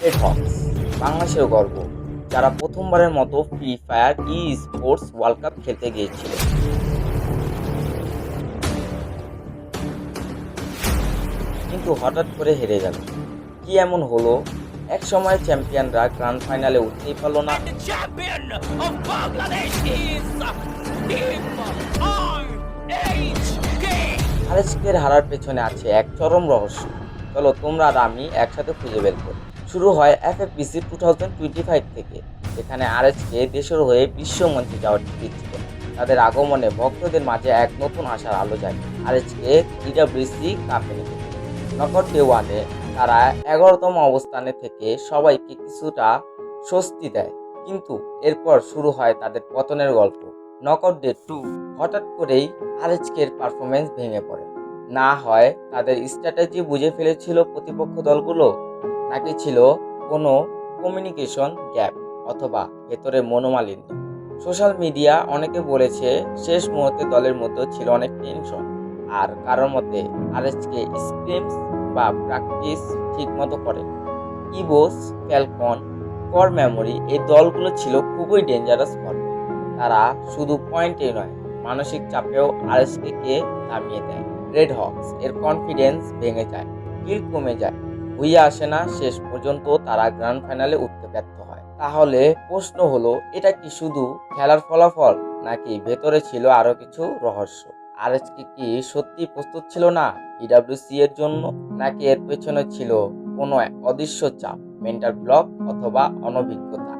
Hawks বাংলাদেশের গর্ব। যারা প্রথমবারের মতো Free Fire esports World Cup খেলতে গিয়েছিল। কিন্তু হঠাৎ করে হেরে গেল। কি এমন হলো? এক সময় চ্যাম্পিয়নরা গ্রান্ড ফাইনালে উঠতেই পারল না. আরএসকের হারার পেছনে আছে এক চরম রহস্য। চলো তোমরা আর আমি একসাথে খুঁজে বের করি। শুরু হয় F F BC two thousand twenty five থেকে, যেখানে আরএসকে দেশের হয়ে বিশ্বমঞ্চে যাওয়ার টিকিট ছিল তাদের আগমনে ভক্তদের মাঝে এক নতুন আশার আলো যায় আরএসকে ইডাব্লিউসি কাপে নিতে নকআউট ডে ওয়ানে তারা এগারোতম অবস্থানে থেকে সবাইকে কিছুটা স্বস্তি দেয়। কিন্তু এরপর শুরু হয় তাদের পতনের গল্প। নকআউট ডে টু হঠাৎ করেই আরএচকের পারফরমেন্স ভেঙে পড়ে। না হয় তাদের স্ট্র্যাটেজি বুঝে ফেলেছিল প্রতিপক্ষ দলগুলো? নাকি ছিল কোনো কমিউনিকেশন গ্যাপ অথবা ভেতরে মনোমালিন্য। সোশ্যাল মিডিয়া অনেকে বলেছে শেষ মুহূর্তে দলের মধ্যে ছিল অনেক টেনশন আর কারোর মতে আরএসকে স্ক্রিমস বা প্র্যাকটিস ঠিকমতো করে ইবোস ফ্যালকন কর মেমোরি এই দলগুলো ছিল খুবই ডেঞ্জারাস ফর্মে তারা শুধু পয়েন্টে নয়, মানসিক চাপেও আরএসকে থামিয়ে দেয়। রেড হক্স এর কনফিডেন্স ভেঙে যায় কিল কমে যায়। হইয়ে আসে না, শেষ পর্যন্ত তারা গ্র্যান্ড ফাইনালে উঠতে ব্যর্থ হয়। তাহলে প্রশ্ন হলো, এটা কি শুধু খেলার ফলাফল, নাকি ভেতরে ছিল আরও কিছু রহস্য? আর আজকে কি সত্যি প্রস্তুত ছিল না ইডাব্লিউসি এর জন্য, নাকি এর পেছনে ছিল কোনো অদৃশ্য চাপ মেন্টাল ব্লক অথবা অনভিজ্ঞতা?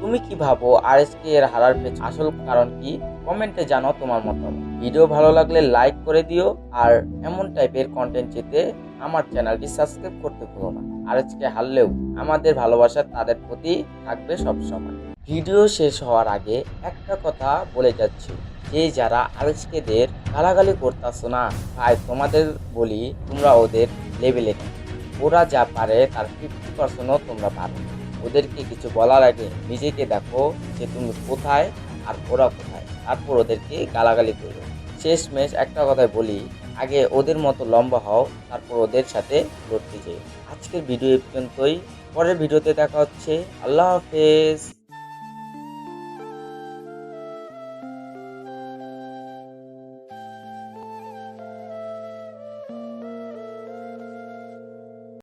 তুমি কি ভাবো আরএসকে এর হারার পেছনে আসল কারণ কি? কমেন্টে জানাও তোমার মতামত। ভিডিও ভালো লাগলে লাইক করে দিও আর এমন টাইপের কন্টেন্ট চেতে আমার চ্যানেলটি সাবস্ক্রাইব করতে ভুলো না। আর আরএসকে হারলেও আমাদের ভালোবাসা তাদের প্রতি থাকবে সবসময়। ভিডিও শেষ হওয়ার আগে একটা কথা বলে যাচ্ছি। যে যারা আরএসকেদের গালাগালি করতেছো না, ভাই তোমাদের বলি তোমরা ওদের লেভেলে ওরা যা পারে তার ফিফটি পার্সেন্টও তোমরা পারো। ওদেরকে কিছু বলার আগে নিজেকে দেখো যে তুমি কোথায় আর ওরা কোথায়। তারপর ওদেরকে গালাগালি করবে শেষ ম্যাচ একটা কথাই বলি, আগে ওদের মতো লম্বা হও, তারপর ওদের সাথে লড়তে যেও। আজকের ভিডিও পর্যন্তই। পরের ভিডিওতে দেখা হচ্ছে। আল্লাহ হাফেজ।